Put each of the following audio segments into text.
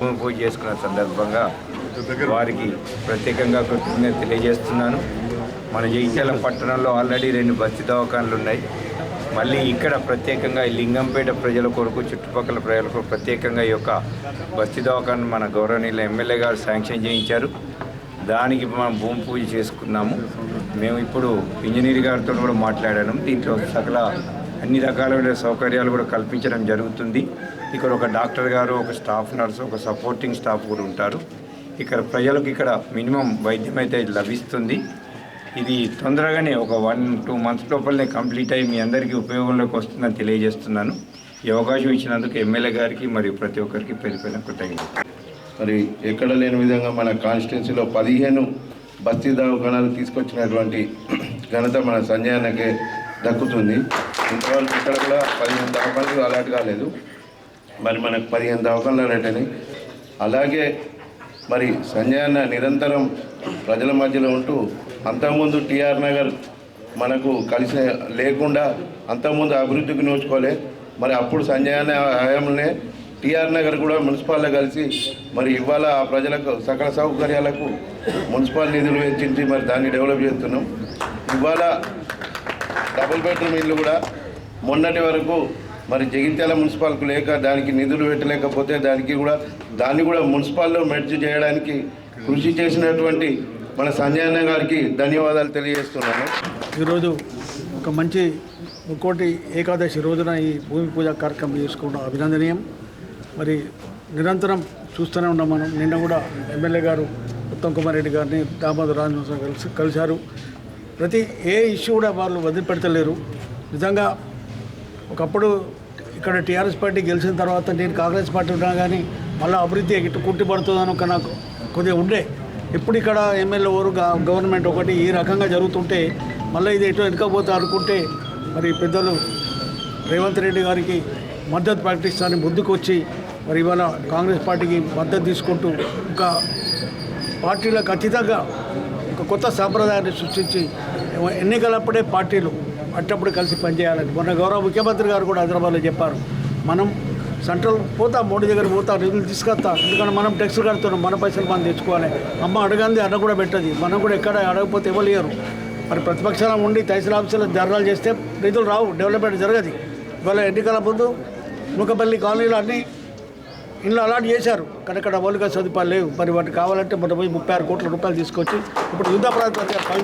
పూజ చేసుకున్న సందర్భంగా వారికి ప్రత్యేకంగా కృతజ్ఞత తెలియజేస్తున్నాను. మన జగిత్యాల పట్టణంలో ఆల్రెడీ రెండు బస్తి దవాఖానలు ఉన్నాయి మళ్ళీ ఇక్కడ ప్రత్యేకంగా ఈ లింగంపేట ప్రజల కొరకు చుట్టుపక్కల ప్రజల కొరకు ప్రత్యేకంగా ఈ యొక్క బస్తి దవాఖాన మన గౌరవనీయుల ఎమ్మెల్యే గారు శాంక్షన్ చేయించారు. దానికి మనం భూమి పూజ చేసుకున్నాము. మేము ఇప్పుడు ఇంజనీర్ గారితో కూడా మాట్లాడాను. దీంట్లో సకల అన్ని రకాలైన సౌకర్యాలు కూడా కల్పించడం జరుగుతుంది. ఇక్కడ ఒక డాక్టర్ గారు ఒక స్టాఫ్ నర్సు ఒక సపోర్టింగ్ స్టాఫ్ కూడా ఉంటారు. ఇక్కడ ప్రజలకు ఇక్కడ మినిమం వైద్యం అయితే లభిస్తుంది. ఇది తొందరగానే ఒక వన్ టూ మంత్స్ లోపలనే కంప్లీట్ అయ్యి మీ అందరికీ ఉపయోగంలోకి వస్తుందని తెలియజేస్తున్నాను. ఈ అవకాశం ఇచ్చినందుకు ఎమ్మెల్యే గారికి మరియు ప్రతి ఒక్కరికి పేరు పేరు కృతజ్ఞత మరి ఎక్కడ లేని విధంగా మన కాన్స్టిట్యున్సీలో పదిహేను బస్తీ దవాఖానాలు తీసుకొచ్చినటువంటి ఘనత మన సంజయ్ అన్నకే దక్కుతుంది. ఇంతవరకు ఇక్కడ కూడా పదిహేను దవకాలకు అలాట్ కాలేదు మరి మనకు పదిహేను దవకాలు అలాట్ అని అలాగే మరి సంజయ్ అన్న నిరంతరం ప్రజల మధ్యలో ఉంటూ అంతకుముందు టిఆర్ నగర్ మనకు కలిసి లేకుండా అంతకుముందు అభివృద్ధికి నోచుకోలే. మరి అప్పుడు సంజయ్ అన్న హయాంలోనే టిఆర్ నగర్ కూడా మున్సిపాల్లో కలిసి మరి ఇవాళ ఆ ప్రజలకు సకల సౌకర్యాలకు మున్సిపల్ నిధులు వెచ్చించి మరి దాన్ని డెవలప్ చేస్తున్నాం. ఇవాళ డబుల్ బెడ్రూమ్ ఇల్లు కూడా మొన్నటి వరకు మరి జగిత్యాల మున్సిపాల్కు లేక దానికి నిధులు పెట్టలేకపోతే దానికి కూడా దాన్ని కూడా మున్సిపాల్లో మెర్జ్ చేయడానికి కృషి చేసినటువంటి మన సంజయన్న గారికి ధన్యవాదాలు తెలియజేస్తున్నాను. ఈరోజు ఒక మంచి ముక్కోటి ఏకాదశి రోజున ఈ భూమి పూజ కార్యక్రమం చేసుకోవడం అభినందనీయం. మరి నిరంతరం చూస్తూనే ఉన్నాం మనం. నిన్న కూడా ఎమ్మెల్యే గారు ఉత్తమ్ కుమార్ రెడ్డి గారిని దామోదర్ రాజవంశం కలిసి కలిశారు. ప్రతి ఏ ఇష్యూ కూడా వాళ్ళు వదిలిపెడతలేరు. నిజంగా ఒకప్పుడు ఇక్కడ టీఆర్ఎస్ పార్టీ గెలిచిన తర్వాత నేను కాంగ్రెస్ పార్టీ ఉన్నా కానీ మళ్ళీ అభివృద్ధి ఇటు కుట్టి పడుతుందని ఒక నాకు కొద్దిగా ఉండే. ఇప్పుడు ఇక్కడ ఎమ్మెల్యే ఓరు గవర్నమెంట్ ఒకటి ఈ రకంగా జరుగుతుంటే మళ్ళీ ఇది ఎటు వెనుకపోతే అనుకుంటే మరి పెద్దలు రేవంత్ రెడ్డి గారికి మద్దతు ప్రకటిస్తారని ముందుకు వచ్చి మరి ఇవాళ కాంగ్రెస్ పార్టీకి మద్దతు తీసుకుంటూ ఒక పార్టీలకు అతీతంగా కొత్త సాంప్రదాయాన్ని సృష్టించి ఎన్నికలప్పుడే పార్టీలు అట్టప్పుడు కలిసి పనిచేయాలని మొన్న గౌరవ ముఖ్యమంత్రి గారు కూడా హైదరాబాద్లో చెప్పారు. మనం సెంట్రల్ పోతా మోడీ దగ్గర పోతా నిధులు తీసుకొస్తా ఎందుకంటే మనం ట్యాక్స్ కడుతున్నాం మన పైసలు మనం తెచ్చుకోవాలి. అమ్మ అడగంది అన్న కూడా పెట్టదు. మనం కూడా ఎక్కడ అడగకపోతే ఇవ్వలేరు. మరి ప్రతిపక్షాల ఉండి తహసీల్ ఆఫీసులో ధర్నాలు చేస్తే నిధులు రావు డెవలప్మెంట్ జరగదు. ఇవాళ ఎన్నికల ముందు ముఖపల్లి కాలనీలో అన్నీ ఇల్లు అలాట్ చేశారు. కానీ మౌలిక సదుపాయాలు లేవు. మరి వాటి కావాలంటే మొన్న పోయి ముప్పై ఆరు కోట్ల రూపాయలు తీసుకొచ్చి ఇప్పుడు యుద్ధ పని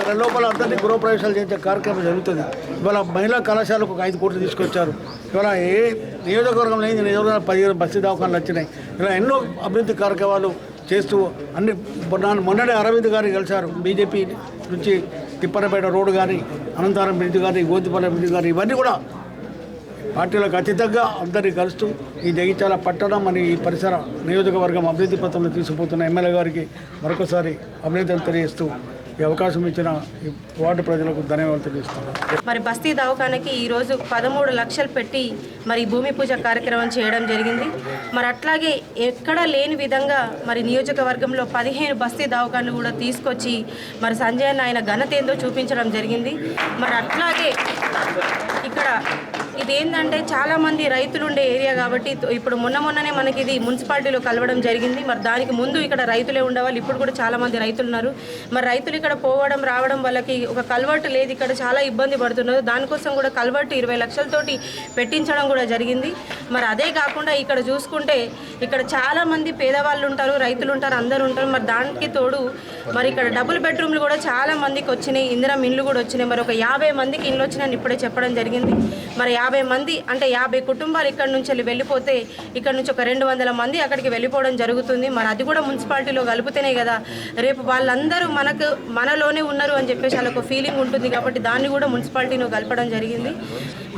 ఒక నెల లోపల అందరినీ గృహప్రవేశాలు చేసే కార్యక్రమం జరుగుతుంది. ఇవాళ మహిళా కళాశాలకు ఒక ఐదు కోట్లు తీసుకొచ్చారు. ఇవాళ ఏ నియోజకవర్గంలో ఏంది నియోజకవర్గం పదిహేను బస్సు దవాఖానాలు వచ్చినాయి. ఇలా ఎన్నో అభివృద్ధి కార్యక్రమాలు చేస్తూ అన్ని మొన్న- మొన్ననే అరవింద్ గారిని కలిశారు. బీజేపీ నుంచి తిప్పనపేట రోడ్డు కానీ అనంతరం బ్రిడ్జ్ కానీ గోతిపల్లె బ్రిడ్జ్ కానీ ఇవన్నీ కూడా పార్టీలకు అతీతంగా అందరినీ కలుస్తూ ఈ జగిత్యాల పట్టణం మరియు ఈ పరిసర నియోజకవర్గం అభివృద్ధి పథంలో తీసుకుపోతున్న ఎమ్మెల్యే గారికి మరొకసారి అభినందనలు తెలియజేస్తూ ఈ అవకాశం ఇచ్చిన వార్డు ప్రజలకు ధన్యవాదాలు తెలియజేస్తున్నాను. మరి బస్తీ దవాఖానకి ఈరోజు పదమూడు లక్షలు పెట్టి మరి భూమి పూజ కార్యక్రమం చేయడం జరిగింది. మరి అట్లాగే ఎక్కడా లేని విధంగా మరి నియోజకవర్గంలో పదిహేను బస్తీ దవాఖాన్లు కూడా తీసుకొచ్చి మరి సంజయ్ అన్న ఆయన ఘనత ఏందో చూపించడం జరిగింది. మరి అట్లాగే ఇక్కడ ఇది ఏంటంటే చాలా మంది రైతులు ఉండే ఏరియా కాబట్టి ఇప్పుడు మొన్న మొన్ననే మనకి ఇది మున్సిపాలిటీలో కలవడం జరిగింది. మరి దానికి ముందు ఇక్కడ రైతులే ఉండేవాళ్ళు. ఇప్పుడు కూడా చాలా మంది రైతులు ఉన్నారు. మరి రైతులు ఇక్కడ పోవడం రావడం వాళ్ళకి ఒక కల్వర్ట్ లేదు. ఇక్కడ చాలా ఇబ్బంది పడుతున్నారు. దానికోసం కూడా కల్వర్ట్ ఇరవై లక్షలతోటి పెట్టించడం కూడా జరిగింది. మరి అదే కాకుండా ఇక్కడ చూసుకుంటే ఇక్కడ చాలా మంది పేదవాళ్ళు ఉంటారు రైతులు ఉంటారు అందరూ ఉంటారు. మరి దానికి తోడు మరి ఇక్కడ డబుల్ బెడ్రూమ్లు కూడా చాలా మందికి వచ్చినాయి. ఇందిరా ఇండ్లు కూడా వచ్చినాయి. మరి ఒక యాభై మందికి ఇండ్లు వచ్చినాయని ఇప్పుడే చెప్పడం జరిగింది. మరి యాభై మంది అంటే యాభై కుటుంబాలు ఇక్కడ నుంచి వెళ్ళి వెళ్ళిపోతే ఇక్కడ నుంచి ఒక రెండు వందల మంది అక్కడికి వెళ్ళిపోవడం జరుగుతుంది. మరి అది కూడా మున్సిపాలిటీలో కలిపితేనే కదా. రేపు వాళ్ళందరూ మనకు మనలోనే ఉన్నారు అని చెప్పేసి వాళ్ళకు ఫీలింగ్ ఉంటుంది కాబట్టి దాన్ని కూడా మున్సిపాలిటీలో కలపడం జరిగింది.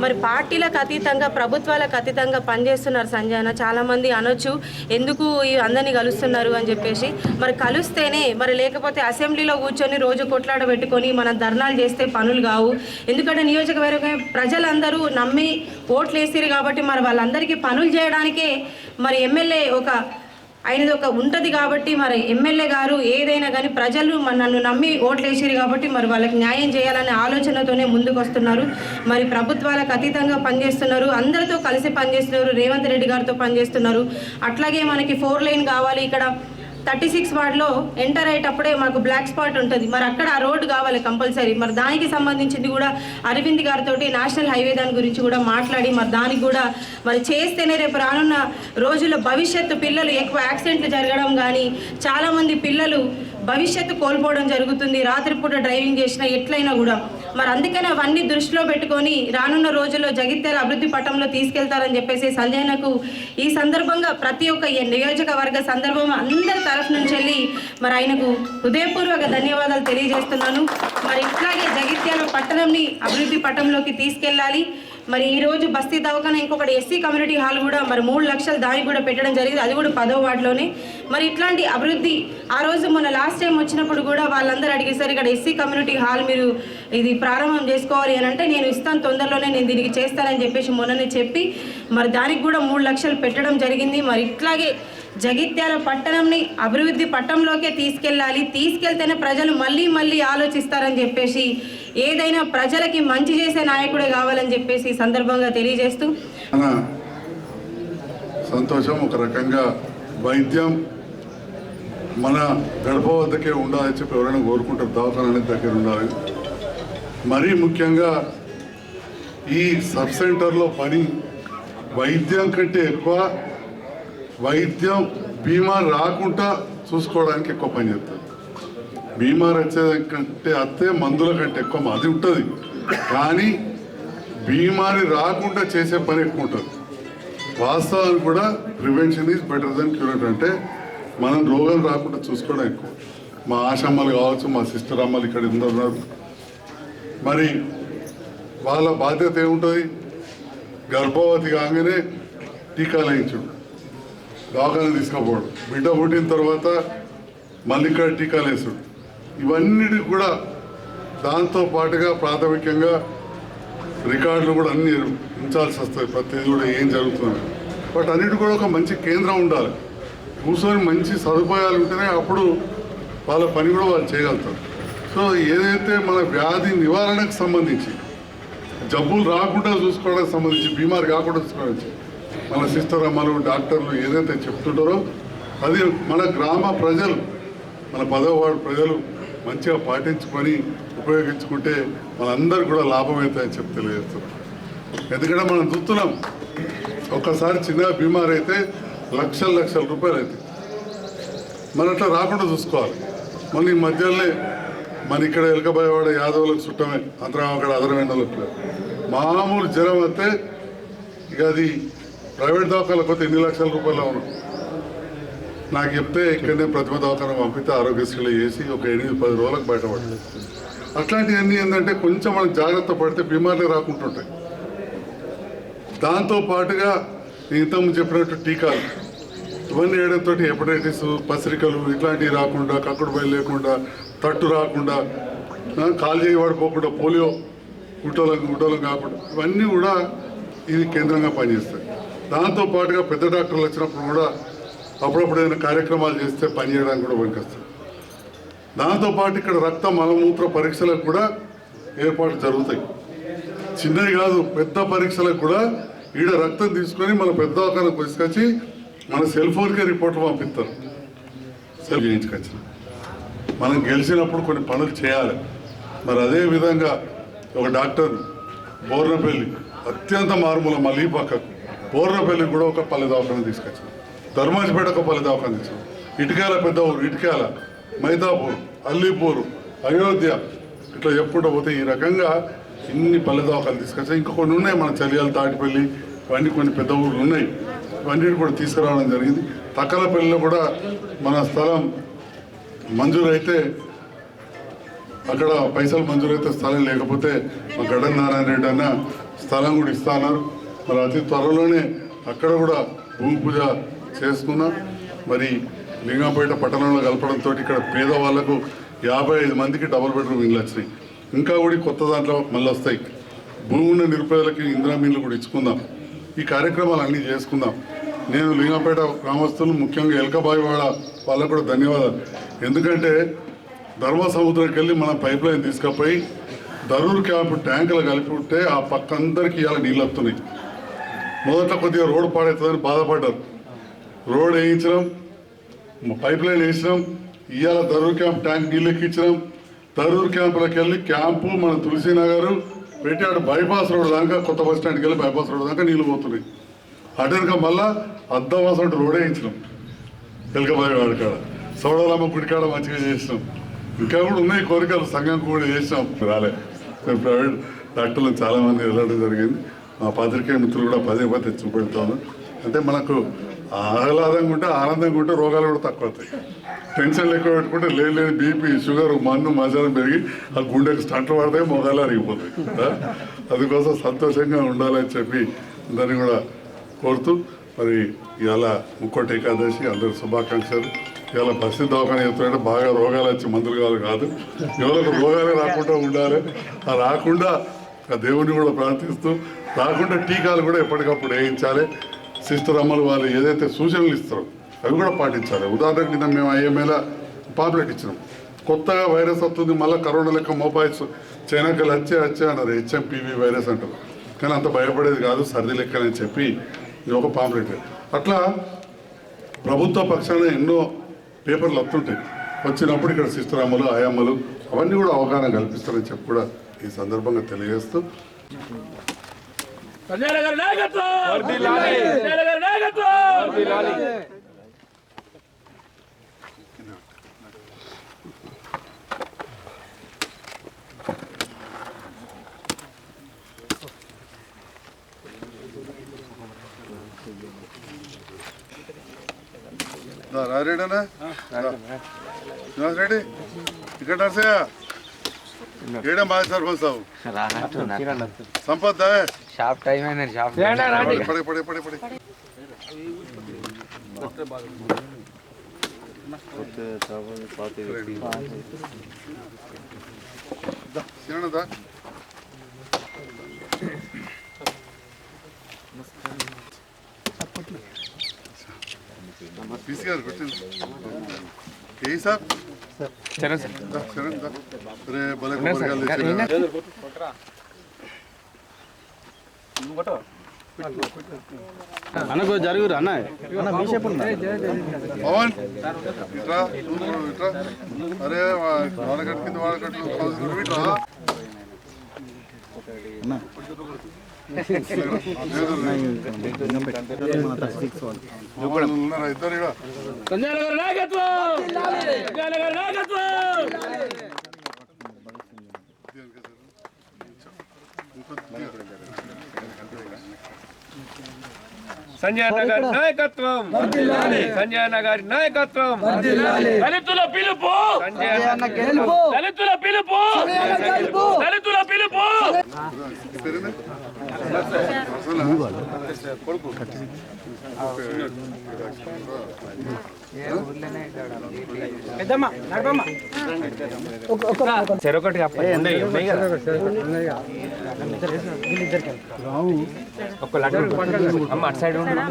మరి పార్టీలకు అతీతంగా ప్రభుత్వాలకు అతీతంగా పనిచేస్తున్నారు సంజయన చాలామంది అనొచ్చు ఎందుకు ఈ అందరినీ కలుస్తున్నారు అని చెప్పేసి. మరి కలిస్తేనే మరి లేకపోతే అసెంబ్లీలో కూర్చొని రోజు కొట్లాడ పెట్టుకొని మనం ధర్నాలు చేస్తే పనులు కావు. ఎందుకంటే నియోజకవర్గం ప్రజలందరూ నమ్మి ఓట్లు వేసిరు కాబట్టి మరి వాళ్ళందరికీ పనులు చేయడానికే మరి ఎమ్మెల్యే ఒక ఆయనది ఒక ఉంటుంది కాబట్టి మరి ఎమ్మెల్యే గారు ఏదైనా కానీ ప్రజలు నన్ను నమ్మి ఓట్లు వేసారు కాబట్టి మరి వాళ్ళకి న్యాయం చేయాలనే ఆలోచనతోనే ముందుకు వస్తున్నారు మరి ప్రభుత్వాలకు అతీతంగా పనిచేస్తున్నారు. అందరితో కలిసి పనిచేస్తున్నారు. రేవంత్ రెడ్డి గారితో పనిచేస్తున్నారు. అట్లాగే మనకి ఫోర్ లైన్ కావాలి. ఇక్కడ థర్టీ సిక్స్ వార్డ్లో ఎంటర్ అయ్యేటప్పుడే మాకు బ్లాక్ స్పాట్ ఉంటుంది. మరి అక్కడ ఆ రోడ్డు కావాలి కంపల్సరీ. మరి దానికి సంబంధించింది కూడా అరవింద్ గారితో నేషనల్ హైవే దాని గురించి కూడా మాట్లాడి మరి దానికి కూడా మరి చేస్తేనే రేపు రానున్న రోజుల్లో భవిష్యత్తు పిల్లలు ఎక్కువ యాక్సిడెంట్లు జరగడం కానీ చాలామంది పిల్లలు భవిష్యత్తు కోల్పోవడం జరుగుతుంది. రాత్రిపూట డ్రైవింగ్ చేసినా ఎట్లయినా కూడా మరి అందుకని అవన్నీ దృష్టిలో పెట్టుకొని రానున్న రోజుల్లో జగిత్యాల అభివృద్ధి పటంలో తీసుకెళ్తారని చెప్పేసి సంజయనకు ఈ సందర్భంగా ప్రతి ఒక్క ఈ నియోజకవర్గ సందర్భం అందరి తరఫు నుంచి వెళ్ళి మరి ఆయనకు హృదయపూర్వక ధన్యవాదాలు తెలియజేస్తున్నాను. మరి ఇట్లాగే జగిత్యాల పట్టణంని అభివృద్ధి పటంలోకి తీసుకెళ్ళాలి. మరి ఈ రోజు బస్తీ దవాఖాన ఇంకొకటి ఎస్సీ కమ్యూనిటీ హాల్ కూడా మరి మూడు లక్షలు దానికి కూడా పెట్టడం జరిగింది. అది కూడా పదో వార్డులోనే. మరి ఇట్లాంటి అభివృద్ధి ఆ రోజు మొన్న లాస్ట్ టైం వచ్చినప్పుడు కూడా వాళ్ళందరూ అడిగేసారు ఇక్కడ ఎస్సీ కమ్యూనిటీ హాల్ మీరు ఇది ప్రారంభం చేసుకోవాలి అని అంటే నేను ఇస్తాను తొందరలోనే నేను దీనికి చేస్తానని చెప్పేసి మొన్ననే చెప్పి మరి దానికి కూడా మూడు లక్షలు పెట్టడం జరిగింది. మరి ఇట్లాగే జగిత్యాల పట్టణంని అభివృద్ధి పట్టంలోకే తీసుకెళ్ళాలి. తీసుకెళ్తేనే ప్రజలు మళ్ళీ మళ్ళీ ఆలోచిస్తారని చెప్పేసి ఏదైనా ప్రజలకి మంచి చేసే నాయకుడే కావాలని చెప్పేసి ఈ సందర్భంగా తెలియజేస్తూ. సంతోషం ఒక రకంగా వైద్యం మన గడప వద్దకే ఉండాలని చెప్పి ఎవరైనా కోరుకుంటారు. దవాఖాన దగ్గర ఉండాలి. మరీ ముఖ్యంగా ఈ సబ్ సెంటర్లో పని వైద్యం కంటే ఎక్కువ వైద్యం బీమా రాకుండా చూసుకోవడానికి ఎక్కువ పని చేస్తారు. బీమా వచ్చేదానికంటే అత్తే మందుల కంటే ఎక్కువ అది ఉంటుంది. కానీ బీమాని రాకుండా చేసే పని ఎక్కువ ఉంటుంది. వాస్తవానికి కూడా prevention is better than curate అంటే మనం రోగం రాకుండా చూసుకోవడం ఎక్కువ. మా ఆశమ్మలు కావచ్చు మా సిస్టర్ అమ్మలు ఇక్కడ ఉన్నారు మరి వాళ్ళ బాధ్యత ఏముంటుంది? గర్భవతి కాగానే టీకాలు వేయించుడు దవాఖాన తీసుకుపోవడం బిడ్డ పుట్టిన తర్వాత మళ్ళీ ఇక్కడ టీకాలు వేసుడు. ఇవన్నిటి కూడా దాంతో పాటుగా ప్రాథమికంగా రికార్డులు కూడా అన్ని ఉంచాల్సి వస్తాయి ప్రతిదీ కూడా ఏం జరుగుతుంది? బట్ అన్నిటి కూడా ఒక మంచి కేంద్రం ఉండాలి. కూర్చొని మంచి సదుపాయాలు ఉంటేనే అప్పుడు వాళ్ళ పని కూడా వాళ్ళు చేయగలుగుతారు. సో ఏదైతే మన వ్యాధి నివారణకు సంబంధించి జబ్బులు రాకుండా చూసుకోవడానికి సంబంధించి బీమారి కాకుండా చూసుకోవడానికి మన సిస్టర్ అమ్మలు డాక్టర్లు ఏదైతే చెప్తుంటారో అది మన గ్రామ ప్రజలు మన పదవ ప్రజలు మంచిగా పాటించుకొని ఉపయోగించుకుంటే మనందరికి కూడా లాభం అవుతాయని చెప్పి తెలియజేస్తున్నాం. ఎందుకంటే మనం చూస్తున్నాం ఒక్కసారి చిన్న బీమార్ అయితే లక్షల లక్షల రూపాయలు అవుతాయి మరి అట్లా రాకుండా చూసుకోవాలి. మళ్ళీ ఈ మధ్యలోనే మన ఇక్కడ ఎలకబాయవాడ యాదవులకు చుట్టమే అంతరం అక్కడ అదరమైన మామూలు జ్వరం అయితే ఇక అది ప్రైవేట్ దవాఖాలకు పోతే ఎన్ని లక్షల రూపాయలు అవును? నాకు చెప్తే ఇక్కడనే ప్రతిభ దవాఖాన పంపితే ఆరోగ్యశ్రీలో వేసి ఒక ఎనిమిది పది రోజులకు బయటపడలేదు అట్లాంటివన్నీ ఏంటంటే కొంచెం మనం జాగ్రత్త పడితే బీమార్లు రాకుంటుంటాయి. దాంతో పాటుగా నేను ఇంతకుముందు చెప్పినట్టు టీకాలు. ఇవన్నీ వేయడంతో హెపటైటిస్ పసిరికలు ఇట్లాంటివి రాకుండా కక్కుడు బయలు లేకుండా తట్టు రాకుండా కాలు చేయబడిపోకుండా పోలియో గుట్టలం గుట్టలం కాకుండా ఇవన్నీ కూడా ఇది కేంద్రంగా పనిచేస్తాయి. దాంతో పాటుగా పెద్ద డాక్టర్లు వచ్చినప్పుడు కూడా అప్పుడప్పుడు ఏదైనా కార్యక్రమాలు చేస్తే పనిచేయడానికి కూడా పనికొస్తుంది దాంతోపాటు ఇక్కడ రక్త మలమూత్ర పరీక్షలకు కూడా ఏర్పాటు జరుగుతాయి. చిన్నవి కాదు పెద్ద పరీక్షలకు కూడా ఈడ రక్తం తీసుకొని మన పెద్ద దవాఖానకు తీసుకొచ్చి మన సెల్ ఫోన్కే రిపోర్ట్లు పంపిస్తారు. సెల్ చేయించుకొచ్చిన మనం గెలిచినప్పుడు కొన్ని పనులు చేయాలి. మరి అదే విధంగా ఒక డాక్టర్ బోర్నపల్లి అత్యంత మారుమూల మళ్ళీ పక్కకు. బోర్నపల్లి కూడా ఒక పల్లె దవాఖాన తీసుకొచ్చాం. ధర్మాజిపేట ఒక పల్లె దవాఖాన తెచ్చిన ఇటుకాల పెద్ద ఊరు ఇటుకాల మైదాపూర్ అల్లీపూర్ అయోధ్య ఇట్లా చెప్పుకుంటూ పోతే ఈ రకంగా ఇన్ని పల్లె దవాఖాలు తీసుకొచ్చాం. ఇంకా కొన్ని ఉన్నాయి మన చలియాలు తాటిపల్లి ఇవన్నీ కొన్ని పెద్ద ఊళ్ళు ఉన్నాయి. ఇవన్నీ కూడా తీసుకురావడం జరిగింది. తక్కలపల్లిలో కూడా మన స్థలం మంజూరైతే అక్కడ పైసలు మంజూరైతే స్థలం లేకపోతే మా గడ్డ నారాయణ రెడ్డి అన్న స్థలం కూడా ఇస్తా అన్నారు. మరి అతి త్వరలోనే అక్కడ కూడా భూమి పూజ చేసుకున్నాం మరి లింగంపేట పట్టణంలో కలపడంతో ఇక్కడ పేదవాళ్ళకు యాభై ఐదు మందికి డబుల్ బెడ్రూమ్ ఇల్లు వచ్చినాయి. ఇంకా కూడా కొత్త దాంట్లో మళ్ళీ వస్తాయి. భూమి ఉన్న నిరుపేదలకి ఇందిరా మీన్లు కూడా ఇచ్చుకుందాం. ఈ కార్యక్రమాలు అన్నీ చేసుకుందాం. నేను లింగంపేట గ్రామస్తులు ముఖ్యంగా ఎలకబాయి వాళ్ళకు కూడా ధన్యవాదాలు. ఎందుకంటే ధర్మ సముద్రంకి వెళ్ళి మన పైప్ లైన్ తీసుకుపోయి ధరూర్ క్యాంప్ ట్యాంకులు కలిపి ఉంటే ఆ పక్క అందరికీ ఇవాళ నీళ్ళు వస్తున్నాయి. మొదట కొద్దిగా రోడ్డు పాడవుతుందని బాధపడ్డారు రోడ్ వేయించడం పైప్ లైన్ వేసినాం ఇవాళ తరూర్ క్యాంప్ ట్యాంక్ నీళ్ళెక్కించినాం తరూర్ దరూర్ వెళ్ళి క్యాంపు మన తులసీనగర్ పెట్టి అటు బైపాస్ రోడ్ దాకా కొత్త బస్ స్టాండ్కి వెళ్ళి బైపాస్ రోడ్ దాకా నీళ్ళు పోతున్నాయి. అటుక మళ్ళా అద్దవాసం రోడ్ వేయించినాం. ఎలకబాయి వాడికాడ సోడలమ్మ గుడికాడ మంచిగా చేసినాం. ఇంకా కూడా ఉన్నాయి కోరికలు సంఘం కూడా చేసినాం. రాలే. మేము ప్రైవేట్ డాక్టర్లు చాలామంది వెళ్ళడం జరిగింది. మా పాత్రికేయ మిత్రులు కూడా పదే పదే చూపెడతాను. అంటే మనకు ఆహ్లాదంగా ఉంటే ఆనందంగా ఉంటే రోగాలు కూడా తక్కువ అవుతాయి టెన్షన్లు ఎక్కువ పెట్టుకుంటే లేని లేని బీపీ షుగర్ మన్ను మజానం పెరిగి ఆ గుండెకి స్టంట్లు పడతాయి మొగాలు అరిగిపోతాయి. అందుకోసం సంతోషంగా ఉండాలని చెప్పి దాన్ని కూడా కోరుతూ మరి ఇవాళ ముక్కోటి ఏకాదశి అందరి శుభాకాంక్షలు. ఇవాళ బస్సు దవాఖాన చెప్తుంటే బాగా రోగాలు వచ్చి మందులు కావాలి కాదు. ఎవరికి రోగాలే రాకుండా ఉండాలి. ఆ రాకుండా ఆ దేవుడిని కూడా ప్రార్థిస్తూ రాకుండా టీకాలు కూడా ఎప్పటికప్పుడు వేయించాలి. సిస్టర్ అమ్మలు వాళ్ళు ఏదైతే సూచనలు ఇస్తారో అవి కూడా పాటించాలి. ఉదాహరణకు నిన్న మేము ఐఎంఏల పాంప్లెట్ ఇచ్చినాం. కొత్తగా వైరస్ వస్తుంది మళ్ళీ కరోనా లెక్క మొబైల్స్ చైనాకలు వచ్చే వచ్చే అన్నారు. హెచ్ఎంపీవీ వైరస్ అంటారు. కానీ అంత భయపడేది కాదు సర్ది లెక్కనని చెప్పి ఇది ఒక పాంప్లెట్. అట్లా ప్రభుత్వ పక్షాన ఎన్నో పేపర్లు వస్తుంటాయి. వచ్చినప్పుడు ఇక్కడ సిస్టర్ అమ్మలు ఆయమ్మలు అవన్నీ కూడా అవగాహన కల్పిస్తారని చెప్పి కూడా ఈ సందర్భంగా తెలియజేస్తూ సంజయ్ గారి నాయకత్వం! సంజయ్ గారి నాయకత్వం రారేడనా శ్రీనివాస్ రెడ్డి ఇక్కడ నర్సయ్య. ఏడా మాజీ సర్పంచ్ సాబు సంపత్ షాప్ టైం అయినది షాప్ పడే పడే పడే పడే దా, సిరణ దా. పీసీ గారు పెట్టండి ఏ సార్ దా, శరణ్ దా. అరే భలే కొబ్బరికాయలు తెచ్చినా. మనకు జరుగురు అన్న. పవన్ ఇట్రా ఇట్రా అరే వా- వాడకట్టు కింద వాడకట్లు కౌన్సిలర్ ఇట్రా. ఉన్నారా ఇద్దరు ఇక్కడ సంజయ్ గారి నాయకత్వం సంజయ్ గారి నాయకత్వం సంజయ్ అన్న గారి నాయకత్వం. సంజయ్ అన్న గారి నాయకత్వం. దళితుల పిలుపు. దళితుల పిలుపు. దళితుల పిలుపు. చెరొకటి ఉన్నాయి ఒక లడ్డు. అమ్మ అటు సైడ్ ఉండు.